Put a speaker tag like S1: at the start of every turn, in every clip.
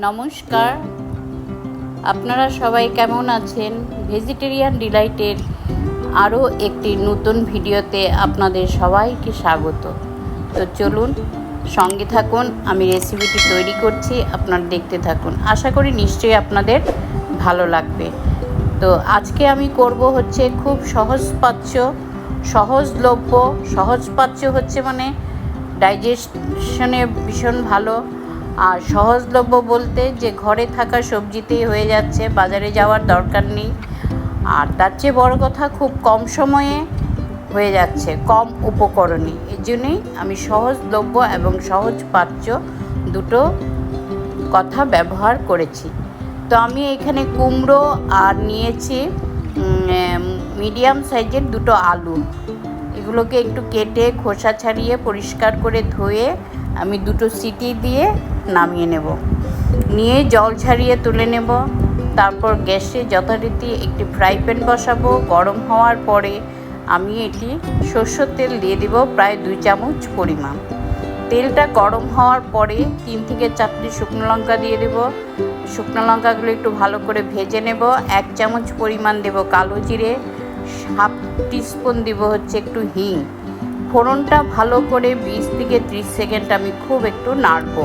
S1: নমস্কার। আপনারা সবাই কেমন আছেন? ভেজিটেরিয়ান ডিলাইটের আরও একটি নতুন ভিডিওতে আপনাদের সবাইকে স্বাগত। তো চলুন, সঙ্গে থাকুন, আমি রেসিপিটি তৈরি করছি, আপনারা দেখতে থাকুন। আশা করি নিশ্চয়ই আপনাদের ভালো লাগবে। তো আজকে আমি করব হচ্ছে খুব সহজপাচ্য সহজলভ্য সহজপাচ্য হচ্ছে মানে ডাইজেশনে ভীষণ ভালো। আর সহজলভ্য বলতে যে ঘরে থাকা সবজিতেই হয়ে যাচ্ছে, বাজারে যাওয়ার দরকার নেই। আর তার চেয়ে বড় কথা খুব কম সময়ে হয়ে যাচ্ছে, কম উপকরণে। এর জন্যই আমি সহজলভ্য এবং সহজ পাচ্য দুটো কথা ব্যবহার করেছি। তো আমি এখানে কুমড়ো আর নিয়েছি মিডিয়াম সাইজের দুটো আলু। এগুলোকে একটু কেটে খোসা ছাড়িয়ে পরিষ্কার করে ধুয়ে আমি দুটো সিটি দিয়ে নামিয়ে নেব। নিয়ে জল ছাড়িয়ে তুলে নেব। তারপর গ্যাসে যথারীতি একটি ফ্রাই প্যান বসাবো। গরম হওয়ার পরে আমি এটি সর্ষের তেল দিয়ে দিব প্রায় দুই চামচ পরিমাণ। তেলটা গরম হওয়ার পরে তিন থেকে চারটি শুকনো লঙ্কা দিয়ে দেব। শুকনো লঙ্কাগুলো একটু ভালো করে ভেজে নেব। এক চামচ পরিমাণ দেব কালো জিরে। হাফ টিস্পুন দিব হচ্ছে একটু হিং। ফোড়নটা ভালো করে বিশ থেকে ত্রিশ সেকেন্ড আমি খুব একটু নাড়ব।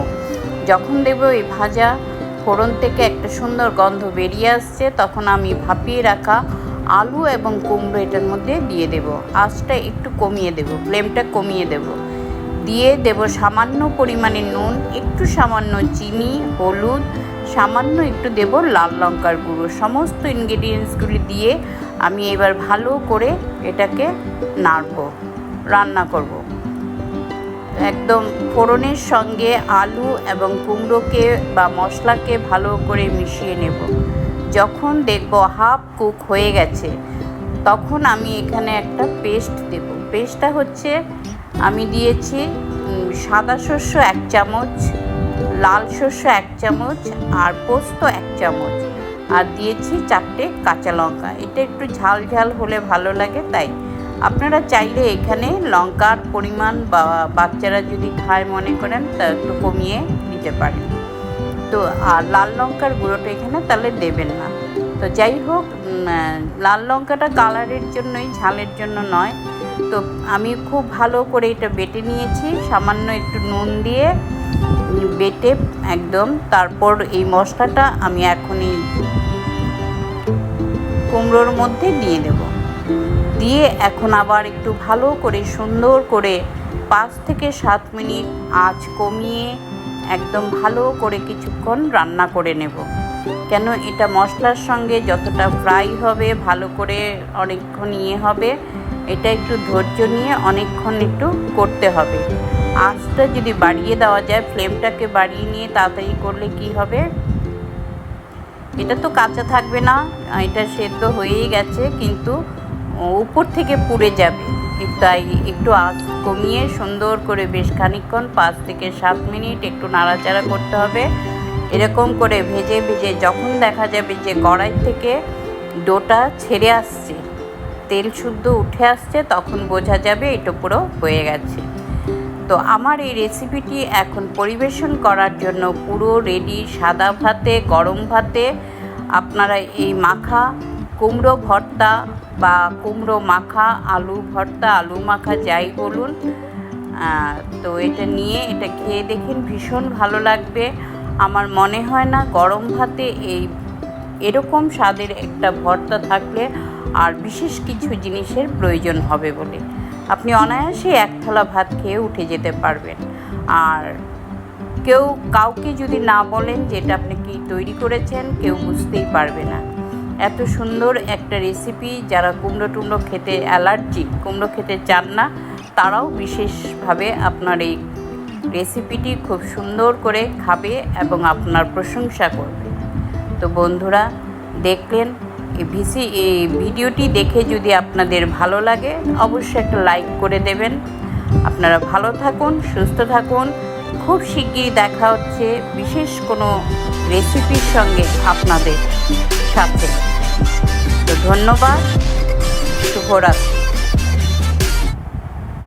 S1: যখন দেব এই ভাজা ফোড়ন থেকে একটা সুন্দর গন্ধ বেরিয়ে আসছে, তখন আমি ভাপিয়ে রাখা আলু এবং কুমড়ো এটার মধ্যে দিয়ে দেব। আঁচটা একটু কমিয়ে দেব, ফ্লেমটা কমিয়ে দেব। দিয়ে দেব সামান্য পরিমাণে নুন, একটু সামান্য চিনি, হলুদ, সামান্য একটু দেব লাল লঙ্কার গুঁড়ো। সমস্ত ইনগ্রিডিয়েন্টসগুলি দিয়ে আমি এবার ভালো করে এটাকে নাড়ব, রান্না করব। একদম ফোড়নের সঙ্গে আলু এবং কুমড়োকে বা মশলাকে ভালো করে মিশিয়ে নেব। যখন দেখব হাফ কুক হয়ে গেছে, তখন আমি এখানে একটা পেস্ট দেব। পেস্টটা হচ্ছে, আমি দিয়েছি সাদা শস্য এক চামচ, লাল শস্য এক চামচ, আর পোস্ত এক চামচ, আর দিয়েছি চারটে কাঁচা লঙ্কা। এটা একটু ঝাল ঝাল হলে ভালো লাগে, তাই আপনারা চাইলে এখানে লঙ্কার পরিমাণ বা বাচ্চারা যদি খায় মনে করেন, তা একটু কমিয়ে দিতে পারেন। তো, আর লাল লঙ্কার গুঁড়োটা এখানে তাহলে দেবেন না। তো যাই হোক লাল লঙ্কাটা কালারের জন্যই, ঝালের জন্য নয়। তো আমি খুব ভালো করে এটা বেটে নিয়েছি। সামান্য একটু নুন দিয়ে বেটে একদম, তারপর এই মশলাটা আমি এখনই কুমড়োর মধ্যে দিয়ে দেব। দিয়ে এখন আবার একটু ভালো করে সুন্দর করে পাঁচ থেকে সাত মিনিট আঁচ কমিয়ে একদম ভালো করে কিছুক্ষণ রান্না করে নেব। কেন এটা মশলার সঙ্গে যতটা ফ্রাই হবে, ভালো করে অনেকক্ষণ ইয়ে হবে, এটা একটু ধৈর্য নিয়ে অনেকক্ষণ একটু করতে হবে। আঁচটা যদি বাড়িয়ে দেওয়া যায় ফ্লেমটাকে বাড়িয়ে নিয়ে তাড়াতাড়ি করলে কি হবে? এটা তো কাঁচা থাকবে না, এটা সেদ্ধ হয়েই গেছে, কিন্তু উপর থেকে পুড়ে যাবে। তাই একটু আঁচ কমিয়ে সুন্দর করে বেশ খানিকক্ষণ, পাঁচ থেকে সাত মিনিট একটু নাড়াচাড়া করতে হবে। এরকম করে ভেজে ভেজে যখন দেখা যাবে যে কড়াই থেকে ডোটা ছেড়ে আসছে, তেল শুদ্ধ উঠে আসছে, তখন বোঝা যাবে এটা পুরো হয়ে গেছে। তো আমার এই রেসিপিটি এখন পরিবেশন করার জন্য পুরো রেডি সাদা ভাতে, গরম ভাতে, আপনারা এই মাখা কুমড়ো ভর্তা বা কুমড়ো মাখা, আলু ভর্তা, আলু মাখা, যাই বলুন তো এটা নিয়ে এটা খেয়ে দেখেন ভীষণ ভালো লাগবে। আমার মনে হয় না গরম ভাতে এই এরকম স্বাদের একটা ভর্তা থাকলে আর বিশেষ কিছু জিনিসের প্রয়োজন হবে বলে। আপনি অনায়াসে এক থালা ভাত খেয়ে উঠে যেতে পারবেন। আর কেউ কাউকে যদি না বলেন যেটা আপনি কি তৈরি করেছেন, কেউ বুঝতেই পারবে না। এত সুন্দর একটা রেসিপি যারা কুমড়ো টুমড়ো খেতে অ্যালার্জি কুমড়ো খেতে চান না, তারাও বিশেষভাবে আপনার এই রেসিপিটি খুব সুন্দর করে খাবে এবং আপনার প্রশংসা করবে। তো বন্ধুরা, দেখলেন ভিসি, এই ভিডিওটি দেখে যদি আপনাদের ভালো লাগে, অবশ্যই একটা লাইক করে দেবেন। আপনারা ভালো থাকুন, সুস্থ থাকুন। খুব শিগগিরই দেখা হচ্ছে বিশেষ কোনো রেসিপির সঙ্গে আপনাদের। সাথে। তো ধন্যবাদ শুভরাত্রি।